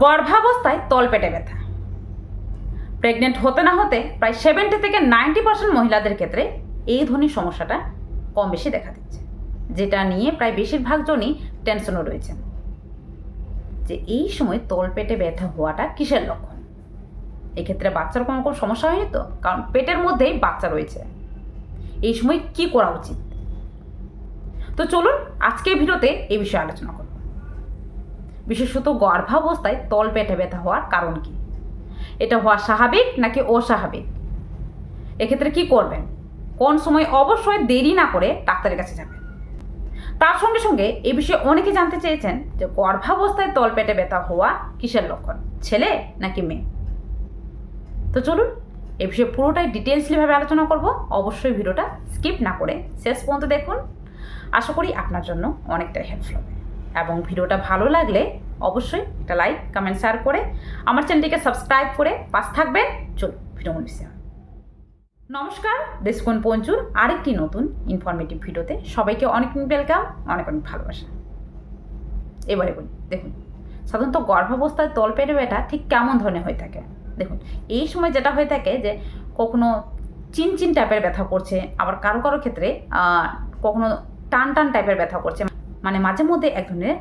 গর্ভাবস্থায় তলপেটে ব্যথা। প্রেগনেন্ট হতে না হতে প্রায় সেভেন্টি থেকে নাইনটি পার্সেন্ট মহিলাদের ক্ষেত্রে এই ধরনের সমস্যাটা কম বেশি দেখা দিচ্ছে, যেটা নিয়ে প্রায় বেশিরভাগ জনই টেনশনও রয়েছেন। যে এই সময় তলপেটে ব্যথা হওয়াটা কিসের লক্ষণ? এক্ষেত্রে বাচ্চার কোনো কোনো সমস্যা হয়নি তো? কারণ পেটের মধ্যেই বাচ্চা রয়েছে। এই সময় কি করা উচিত? তো চলুন আজকের ভিডিওতে এই বিষয়ে আলোচনা করব বিশেষত গর্ভাবস্থায় তল পেটে ব্যথা হওয়ার কারণ কি? এটা হওয়া স্বাভাবিক নাকি অস্বাভাবিক? এক্ষেত্রে কি করবেন? কোন সময় অবশ্যই দেরি না করে ডাক্তারের কাছে যাবেন। তার সঙ্গে সঙ্গে এ বিষয়ে অনেকে জানতে চেয়েছেন যে গর্ভাবস্থায় তল পেটে ব্যথা হওয়া কিসের লক্ষণ? ছেলে নাকি মেয়ে? তো চলুন, এ বিষয়ে পুরোটাই ডিটেলসলিভাবে আলোচনা করব। অবশ্যই ভিডিওটা স্কিপ না করে শেষ পর্যন্ত দেখুন। আশা করি আপনার জন্য অনেকটাই হেল্পফুল হবে। এবং ভিডিওটা ভালো লাগলে অবশ্যই একটা লাইক কমেন্ট শেয়ার করে আমার চ্যানেলটিকে সাবস্ক্রাইব করে পাশ থাকবেন। চলুন, ভিডিও মনে নমস্কার দেশকোন পঞ্চুর আরেকটি নতুন ইনফরমেটিভ ভিডিওতে সবাইকে অনেক ওয়েলকাম অনেক অনেক ভালোবাসা। এবারে বলি, দেখুন, সাধারণত গর্ভাবস্থায় তলপেটে ব্যথা ঠিক কেমন ধরনের হয়ে থাকে? দেখুন, এই সময় যেটা হয়ে থাকে যে কখনো চিনচিন টাইপের ব্যথা করছে, আবার কারও কারও ক্ষেত্রে কখনো টান টান টাইপের ব্যথা করছে। মানে মাঝে মধ্যে এক ধরনের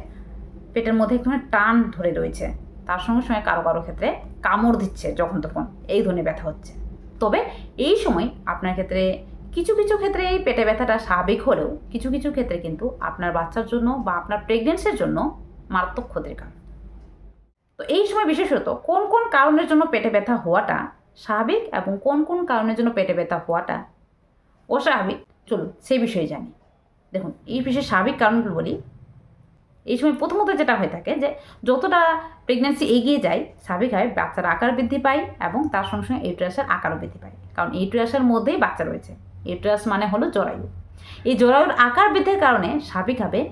পেটের মধ্যে এক ধরনের টান ধরে রয়েছে। তার সঙ্গে সঙ্গে কারও কারও ক্ষেত্রে কামড় দিচ্ছে যখন তখন। এই ধরনের ব্যথা হচ্ছে। তবে এই সময় আপনার ক্ষেত্রে কিছু কিছু ক্ষেত্রে এই পেটে ব্যথাটা স্বাভাবিক হলেও কিছু কিছু ক্ষেত্রে কিন্তু আপনার বাচ্চার জন্য বা আপনার প্রেগনেন্সির জন্য মারাত্মক ক্ষতির কারণ। তো এই সময় বিশেষত কোন কোন কারণের জন্য পেটে ব্যথা হওয়াটা স্বাভাবিক এবং কোন কোন কারণের জন্য পেটে ব্যথা হওয়াটা অস্বাভাবিক? চলুন সেই বিষয়ে জানি। দেখুন, এই বিষয়ে স্বাভাবিক কারণগুলো বলি। এই সময় প্রথমত যেটা হয়ে থাকে যে, যতটা প্রেগনেন্সি এগিয়ে যায়, স্বাভাবিক স্বাভাবিকভাবে বাচ্চার আকার বৃদ্ধি পায় এবং তার সঙ্গে সঙ্গে ইউট্রাসের আকারও বৃদ্ধি পায়। কারণ ইউট্রাসের মধ্যেই বাচ্চা রয়েছে। ইউট্রাস মানে হলো জরায়ু। এই জরায়ুর আকার বৃদ্ধির কারণে স্বাভাবিকভাবে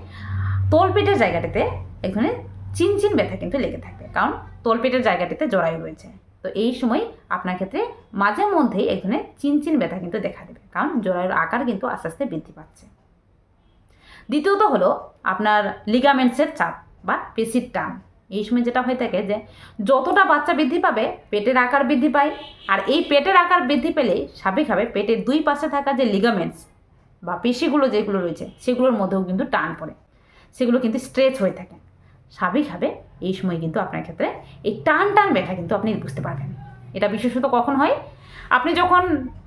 তলপেটের জায়গাটিতে এক ধরনের চিনচিন ব্যথা কিন্তু লেগে থাকবে কারণ তলপেটের জায়গাটিতে জরায়ু রয়েছে। তো এই সময় আপনার ক্ষেত্রে মাঝে মধ্যেই এক ধরনের চিনচিন ব্যথা কিন্তু দেখা দেবে। কারণ জরায়ুর আকার কিন্তু আস্তে আস্তে বৃদ্ধি পাচ্ছে। দ্বিতীয়ত হলো আপনার লিগামেন্টসের চাপ বা পেশির টান। এই সময় যেটা হয়ে থাকে যে যতটা বাচ্চা বৃদ্ধি পাবে, পেটের আকার বৃদ্ধি পায়, আর এই পেটের আকার বৃদ্ধি পেলে স্বাভাবিকভাবে পেটের দুই পাশে থাকা যে লিগামেন্টস বা পেশিগুলো যেগুলো রয়েছে, সেগুলোর মধ্যেও কিন্তু টান পড়ে। সেগুলো কিন্তু স্ট্রেচ হয়ে থাকে। স্বাভাবিকভাবে এই সময় কিন্তু আপনার ক্ষেত্রে এই টান টান ব্যথা কিন্তু আপনি বুঝতে পারবেন। এটা বিশেষত কখন হয়? আপনি যখন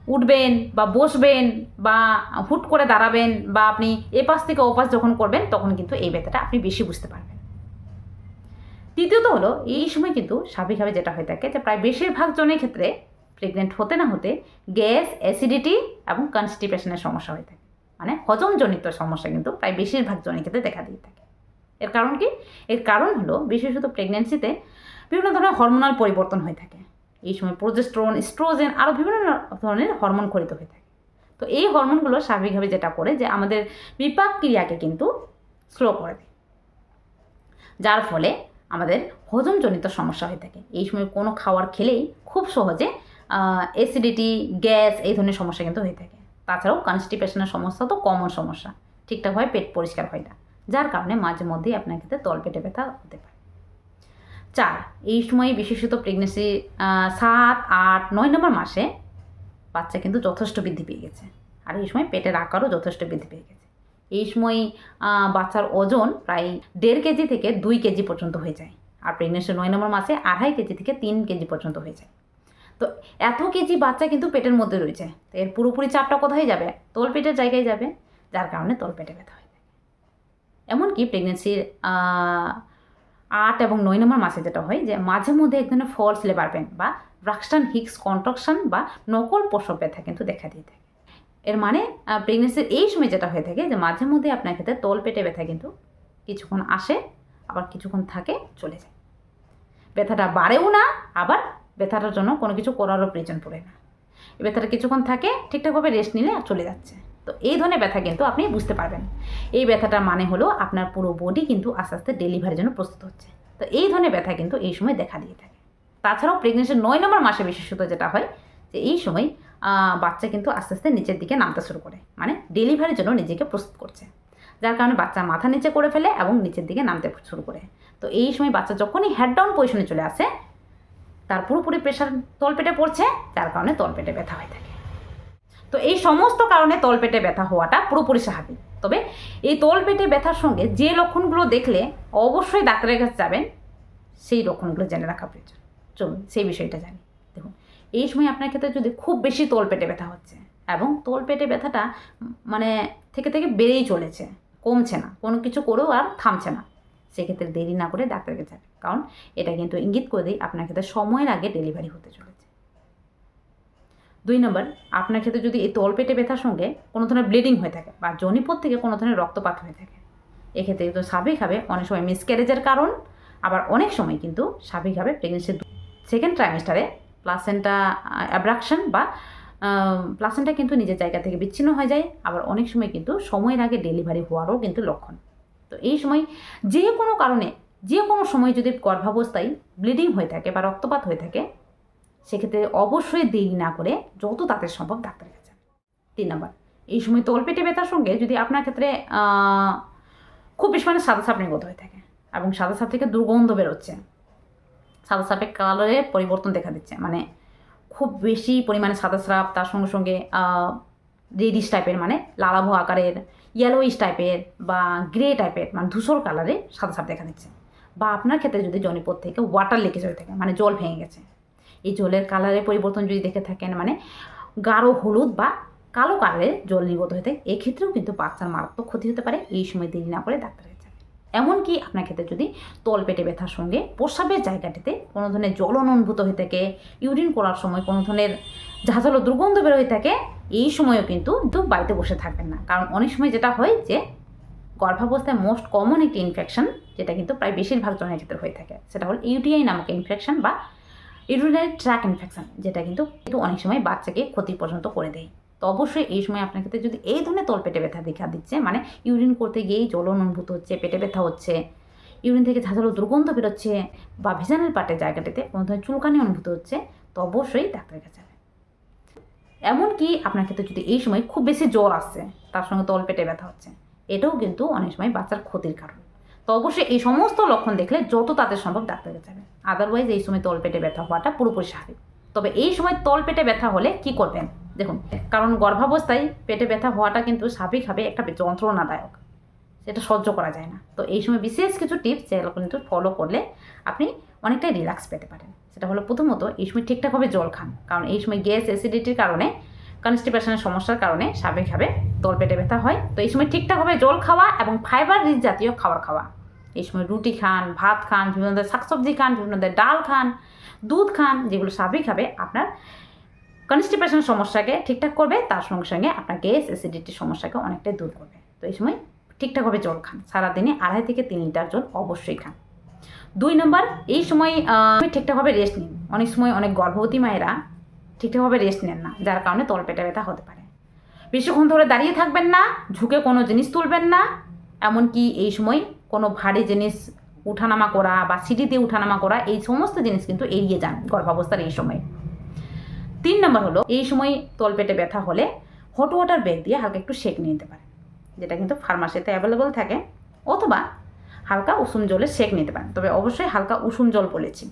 উঠবেন বা বসবেন বা হুট করে দাঁড়াবেন বা আপনি এ পাশ থেকে ওপাশ যখন করবেন, তখন কিন্তু এই ব্যথাটা আপনি বেশি বুঝতে পারবেন। তৃতীয়ত হলো, এই সময় কিন্তু স্বাভাবিকভাবে যেটা হয়ে থাকে যে প্রায় বেশিরভাগ জনের ক্ষেত্রে প্রেগনেন্ট হতে না হতে গ্যাস অ্যাসিডিটি এবং কনস্টিপেশনের সমস্যা হয়ে থাকে। মানে হজমজনিত সমস্যা কিন্তু প্রায় বেশিরভাগ জনের ক্ষেত্রে দেখা দিয়ে থাকে। এর কারণ কি? এর কারণ হলো, বিশেষত প্রেগনেন্সিতে বিভিন্ন ধরনের হরমোনাল পরিবর্তন হয়ে থাকে। এই সময় প্রোজেস্ট্রন স্ট্রোজেন আরও বিভিন্ন ধরনের হরমোন খরিত হয়ে থাকে। তো এই হরমোনগুলো স্বাভাবিকভাবে যেটা করে যে আমাদের বিপাক ক্রিয়াকে কিন্তু স্লো করে দেয়। যার ফলে আমাদের হজমজনিত সমস্যা হয়ে থাকে। এই সময় কোনো খাবার খেলেই খুব সহজে অ্যাসিডিটি গ্যাস এই ধরনের সমস্যা কিন্তু হয়ে থাকে। তাছাড়াও কনস্টিপেশনের সমস্যা তো কমন সমস্যা। ঠিকঠাকভাবে পেট পরিষ্কার হয় না। যার কারণে মাঝে মধ্যেই আপনার ক্ষেত্রে তলপেটে ব্যথা হতে পারে। চার। এই সময় বিশেষত প্রেগনেন্সি সাত, আট, নয় নম্বর মাসে বাচ্চা কিন্তু যথেষ্ট বৃদ্ধি পেয়ে গেছে। আর এই সময় পেটের আকারও যথেষ্ট বৃদ্ধি পেয়ে গেছে। এই সময় বাচ্চার ওজন প্রায় দেড় কেজি থেকে দুই কেজি পর্যন্ত হয়ে যায়। আর প্রেগনেন্সি নয় নম্বর মাসে আড়াই কেজি থেকে তিন কেজি পর্যন্ত হয়ে যায়। তো এত কেজি বাচ্চা কিন্তু পেটের মধ্যে রয়েছে। তো এর পুরোপুরি চাপটা কোথায় যাবে? তলপেটের জায়গায় যাবে, যার কারণে তলপেটে ব্যথা হয় এমনকি প্রেগনেন্সির আট এবং নয় নম্বর মাসে যেটা হয় যে মাঝে মধ্যে এক ধরনের ফলস লেবার পেন বা ব্রাক্সটান হিক্স কন্ট্রাকশন বা নকল প্রসব ব্যথা কিন্তু দেখা দিয়ে থাকে। এর মানে প্রেগনেন্সির এই সময় যেটা হয়ে থাকে যে মাঝে মধ্যে আপনার ক্ষেত্রে তল পেটে ব্যথা কিন্তু কিছুক্ষণ আসে, আবার কিছুক্ষণ থাকে, চলে যায়। ব্যথাটা বাড়েও না, আবার ব্যথাটার জন্য কোনো কিছু করারও প্রয়োজন পড়ে না। ব্যথাটা কিছুক্ষণ থাকে, ঠিকঠাকভাবে রেস্ট নিলে চলে যাচ্ছে। তো এই ধরনের ব্যথা কিন্তু আপনি বুঝতে পারবেন। এই ব্যথাটার মানে হলো আপনার পুরো বডি কিন্তু আস্তে আস্তে ডেলিভারির জন্য প্রস্তুত হচ্ছে। তো এই ধরনের ব্যথা কিন্তু এই সময় দেখা দিয়ে থাকে। তাছাড়াও প্রেগনেন্সির নয় নম্বর মাসে বিশেষত যেটা হয়, যে এই সময় বাচ্চা কিন্তু আস্তে আস্তে নিচের দিকে নামতে শুরু করে। মানে ডেলিভারির জন্য নিজেকে প্রস্তুত করছে। যার কারণে বাচ্চা মাথা নিচে করে ফেলে এবং নিচের দিকে নামতে শুরু করে। তো এই সময় বাচ্চা যখনই হেড ডাউন পজিশনে চলে আসে, তার পুরোপুরি প্রেশার তলপেটে পড়ছে, যার কারণে তলপেটে ব্যথা হয়ে থাকে। তো এই সমস্ত কারণে তলপেটে ব্যথা হওয়াটা পুরোপুরি স্বাভাবিক। তবে এই তলপেটে ব্যথার সঙ্গে যে লক্ষণগুলো দেখলে অবশ্যই ডাক্তারের কাছে যাবেন, সেই লক্ষণগুলো জেনে রাখা প্রয়োজন। চলুন, সেই বিষয়টা জানি। দেখুন, এই সময় আপনার ক্ষেত্রে যদি খুব বেশি তলপেটে ব্যথা হচ্ছে এবং তলপেটে ব্যথাটা মানে থেকে থেকে বেড়েই চলেছে, কমছে না, কোনো কিছু করেও আর থামছে না, সেক্ষেত্রে দেরি না করে ডাক্তারকে যাবে কারণ এটা কিন্তু ইঙ্গিত করে দিই আপনার ক্ষেত্রে সময়ের আগে ডেলিভারি হতে চলেছে। দুই নম্বর, আপনার ক্ষেত্রে যদি এই তলপেটে ব্যথার সঙ্গে কোনো ধরনের ব্লিডিং হয়ে থাকে বা জনিপথ থেকে কোনো ধরনের রক্তপাত হয়ে থাকে, এক্ষেত্রে কিন্তু স্বাভাবিকভাবে অনেক সময় মিসক্যারেজের কারণ, আবার অনেক সময় কিন্তু স্বাভাবিকভাবে প্রেগনেন্সির সেকেন্ড ট্রাইমেস্টারে প্লাসেন্টা অ্যাব্রাকশন বা প্লাসেন্টা কিন্তু নিজের জায়গা থেকে বিচ্ছিন্ন হয়ে যায়, আবার অনেক সময় কিন্তু সময়ের আগে ডেলিভারি হওয়ারও কিন্তু লক্ষণ। তো এই সময় যে কোনো কারণে, যে কোনো সময় যদি গর্ভাবস্থায় ব্লিডিং হয়ে থাকে বা রক্তপাত হয়ে থাকে সেক্ষেত্রে অবশ্যই দেরি না করে যত তাড়াতাড়ি সম্ভব ডাক্তারের কাছে তিন নম্বর, এই সময় তলপেটে ব্যথার সঙ্গে যদি আপনার ক্ষেত্রে খুব বেশি মানে সাদা সাপ নির্গত হয়ে থাকে এবং সাদা সাপ থেকে দুর্গন্ধ বেরোচ্ছে। সাদা সাপের কালারে পরিবর্তন দেখা দিচ্ছে। মানে খুব বেশি পরিমাণে সাদা সাপ তার সঙ্গে সঙ্গে রেডিশ টাইপের মানে লালাভো আকারের ইয়েলোইশ টাইপের বা গ্রে টাইপের মানে ধূসর কালারে সাদা সাপ দেখা দিচ্ছে। বা আপনার ক্ষেত্রে যদি জনিপথ থেকে ওয়াটার লিকেজ হয়ে থাকে মানে জল ভেঙে গেছে এই জলের কালারের পরিবর্তন যদি দেখে থাকেন মানে গাঢ় হলুদ বা কালো কালারের জল নির্গত হয়ে থাকে, এক্ষেত্রেও কিন্তু বাচ্চার মারাত্মক ক্ষতি হতে পারে এই সময় দেরি না করে ডাক্তারের কাছে যাবেন। এমনকি আপনার ক্ষেত্রে যদি তল পেটে ব্যথার সঙ্গে প্রস্রাবের জায়গাটিতে কোনো ধরনের জ্বলন অনুভূত হয়ে থাকে, ইউরিন করার সময় কোনো ধরনের ঝাঁঝালো দুর্গন্ধ বের হয়ে থাকে, এই সময়ও কিন্তু কিন্তু বাড়িতে বসে থাকবেন না কারণ অনেক সময় যেটা হয় যে, গর্ভাবস্থায় মোস্ট কমন একটি ইনফেকশন যেটা কিন্তু প্রায় বেশিরভাগ জনের ক্ষেত্রে হয়ে থাকে, সেটা হলো ইউটিআই নামক ইনফেকশন বা ইউরিনারি ট্র্যাক ইনফেকশন যেটা কিন্তু কিন্তু অনেক সময় বাচ্চাকে ক্ষতি পর্যন্ত করে দেয়। তো অবশ্যই এই সময় আপনার ক্ষেত্রে যদি এই ধরনের তলপেটে ব্যথা দেখা দিচ্ছে মানে ইউরিন করতে গিয়েই জ্বলন অনুভূত হচ্ছে, পেটে ব্যথা হচ্ছে ইউরিন থেকে ঝাঁঝালো দুর্গন্ধ বেরোচ্ছে বা ভেজানের পাটের জায়গাটিতে কোনো ধরনের চুলকানি অনুভূত হচ্ছে, তো অবশ্যই ডাক্তারের কাছে এমনকি আপনার ক্ষেত্রে যদি এই সময় খুব বেশি জ্বর আসছে, তার সঙ্গে তলপেটে ব্যথা হচ্ছে, এটাও কিন্তু অনেক সময় বাচ্চার ক্ষতির কারণ। তো অবশ্যই এই সমস্ত লক্ষণ দেখলে যত তাদের সম্ভব ডাক্তারের কাছে যাবেন। আদারওয়াইজ এই সময় তলপেটে ব্যথা হওয়াটা পুরোপুরি স্বাভাবিক। তবে এই সময় তলপেটে ব্যথা হলে কি করবেন? দেখুন, কারণ গর্ভাবস্থায় পেটে ব্যথা হওয়াটা কিন্তু স্বাভাবিকভাবে একটা যন্ত্রণাদায়ক। সেটা সহ্য করা যায় না। তো এই সময় বিশেষ কিছু টিপস যেগুলো কিন্তু ফলো করলে আপনি অনেকটাই রিল্যাক্স পেতে পারেন। সেটা হলো প্রথমত এই সময় ঠিকঠাকভাবে জল খান। কারণ এই সময় গ্যাস অ্যাসিডিটির কারণে কনস্টিপেশনের সমস্যার কারণে স্বাভাবিকভাবে তলপেটে ব্যথা হয়। তো এই সময় ঠিকঠাকভাবে জল খাওয়া এবং ফাইবার রিচ জাতীয় খাবার খাওয়া। এই সময় রুটি খান, ভাত খান, বিভিন্ন ধরনের শাকসবজি খান, বিভিন্ন ধরনের ডাল খান, দুধ খান, যেগুলো স্বাভাবিকভাবে আপনার কনস্টিপেশনের সমস্যাকে ঠিকঠাক করবে, তার সঙ্গে সঙ্গে আপনার গ্যাস অ্যাসিডিটির সমস্যাকে অনেকটাই দূর করবে। তো এই সময় ঠিকঠাকভাবে জল খান। সারাদিনে আড়াই থেকে তিন লিটার জল অবশ্যই খান। দুই নম্বর, এই সময় ঠিকঠাকভাবে রেস্ট নিন। অনেক সময় অনেক গর্ভবতী মায়েরা ঠিকঠাকভাবে রেস্ট নেন না, যার কারণে তলপেটে ব্যথা হতে পারে। বেশিক্ষণ ধরে দাঁড়িয়ে থাকবেন না, ঝুঁকে কোনো জিনিস তুলবেন না, এমনকি এই সময় কোনো ভারী জিনিস উঠানামা করা বা সিঁড়িতে উঠানামা করা, এই সমস্ত জিনিস কিন্তু এড়িয়ে যান গর্ভাবস্থার এই সময়। তিন নম্বর হলো, এই সময় তলপেটে ব্যথা হলে হট ওয়াটার ব্যাগ দিয়ে হালকা একটু সেক নিয়ে নিতে পারেন, যেটা কিন্তু ফার্মাসিতে অ্যাভেলেবল থাকে, অথবা হালকা উষুম জলে সেক নিতে পারেন। তবে অবশ্যই হালকা উষুম জল বলেছি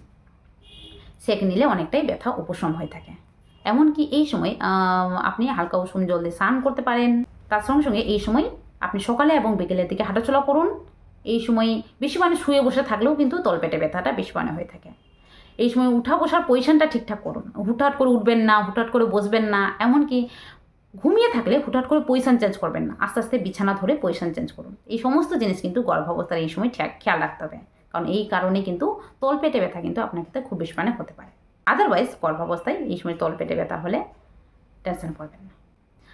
সেক নিলে অনেকটাই ব্যথা উপশম হয়ে থাকে। এমনকি এই সময় আপনি হালকা উষুম জল দিয়ে স্নান করতে পারেন। তার সঙ্গে সঙ্গে এই সময় আপনি সকালে এবং বিকেলের দিকে হাঁটাচলা করুন। এই সময় বেশি মানে শুয়ে বসে থাকলেও কিন্তু তলপেটে ব্যথাটা বেশি মানে হয়ে থাকে। এই সময় উঠা বসার পজিশনটা ঠিকঠাক করুন। হুটহাট করে উঠবেন না, হুটহাট করে বসবেন না। এমনকি ঘুমিয়ে থাকলে হুটহাট করে পজিশন চেঞ্জ করবেন না। আস্তে আস্তে বিছানা ধরে পজিশন চেঞ্জ করুন। এই সমস্ত জিনিস কিন্তু গর্ভাবস্থার এই সময় খেয়াল রাখতে হবে। কারণ এই কারণে কিন্তু তলপেটে ব্যথা কিন্তু আপনার ক্ষেত্রে খুব বেশি মানে হতে পারে। আদারওয়াইজ গর্ভাবস্থায় এই সময় তলপেটে ব্যথা হলে টেনশনে পড়বেন না।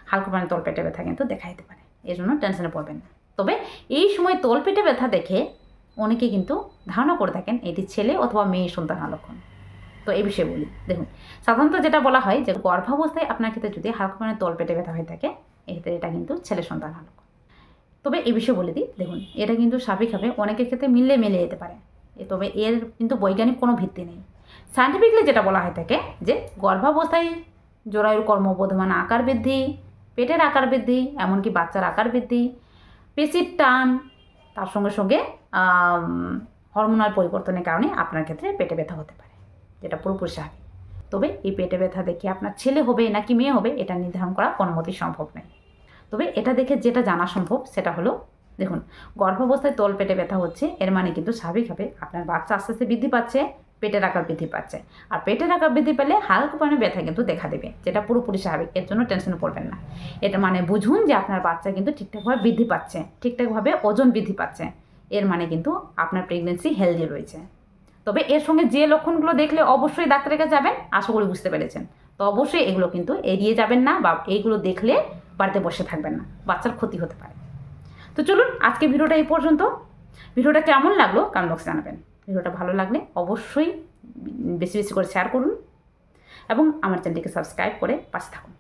হালকা মানে তলপেটে ব্যথা কিন্তু দেখা যেতে পারে, এই জন্য টেনশনে পড়বেন না। তবে এই সময় তলপেটে ব্যথা দেখে অনেকে কিন্তু ধারণা করে থাকেন এটি ছেলে অথবা মেয়ে সন্তান লক্ষণ তো এই বিষয়ে বলি। দেখুন, সাধারণত যেটা বলা হয় যে গর্ভাবস্থায় আপনার ক্ষেত্রে যদি হালকা মানে তলপেটে ব্যথা হয়ে থাকে, এক্ষেত্রে এটা কিন্তু ছেলে সন্তান লক্ষণ তবে এই বিষয়ে বলে দিই, দেখুন, এটা কিন্তু স্বাভাবিকভাবে অনেকের ক্ষেত্রে মিললে মিলে যেতে পারে। তবে এর কিন্তু বৈজ্ঞানিক কোনো ভিত্তি নেই। সায়েন্টিফিকলি যেটা বলা হয়ে থাকে যে গর্ভাবস্থায় জরায়ুর কর্মবোধমান আকার বৃদ্ধি, পেটের আকার বৃদ্ধি, এমনকি বাচ্চার আকার বৃদ্ধি, পেশির টান, তার সঙ্গে সঙ্গে হরমোনাল পরিবর্তনের কারণে আপনার ক্ষেত্রে পেটে ব্যথা হতে পারে, যেটা পুরোপুরি স্বাভাবিক। তবে এই পেটে ব্যথা দেখে আপনার ছেলে হবে নাকি মেয়ে হবে, এটা নির্ধারণ করা কোনো মতেই সম্ভব নয়। তবে এটা দেখে যেটা জানা সম্ভব, সেটা হলো, দেখুন, গর্ভাবস্থায় তল পেটে ব্যথা হচ্ছে, এর মানে কিন্তু স্বাভাবিকভাবে আপনার বাচ্চা আস্তে আস্তে বৃদ্ধি পাচ্ছে পেটের আকার বৃদ্ধি পাচ্ছে। আর পেটের আকার বৃদ্ধি পেলে হালকা পরিমাণে ব্যথা কিন্তু দেখা দেবে, যেটা পুরোপুরি স্বাভাবিক, এর জন্য টেনশনে পড়বেন না। এটা মানে বুঝুন যে আপনার বাচ্চা কিন্তু ঠিকঠাকভাবে বৃদ্ধি পাচ্ছে, ঠিকঠাকভাবে ওজন বৃদ্ধি পাচ্ছে। এর মানে কিন্তু আপনার প্রেগনেন্সি হেলদি রয়েছে। তবে এর সঙ্গে যে লক্ষণগুলো দেখলে অবশ্যই ডাক্তারের কাছে যাবেন, আশা করি বুঝতে পেরেছেন। তো অবশ্যই এগুলো কিন্তু এড়িয়ে যাবেন না বা এইগুলো দেখলে বাড়িতে বসে থাকবেন না, বাচ্চার ক্ষতি হতে পারে। তো চলুন আজকে ভিডিওটা এই পর্যন্ত। ভিডিওটা কেমন লাগল? কমেন্ট বক্সে জানাবেন। ভিডিওটা ভালো লাগলে অবশ্যই বেশি বেশি করে শেয়ার করুন এবং আমার চ্যানেলটিকে সাবস্ক্রাইব করে পাশে থাকুন।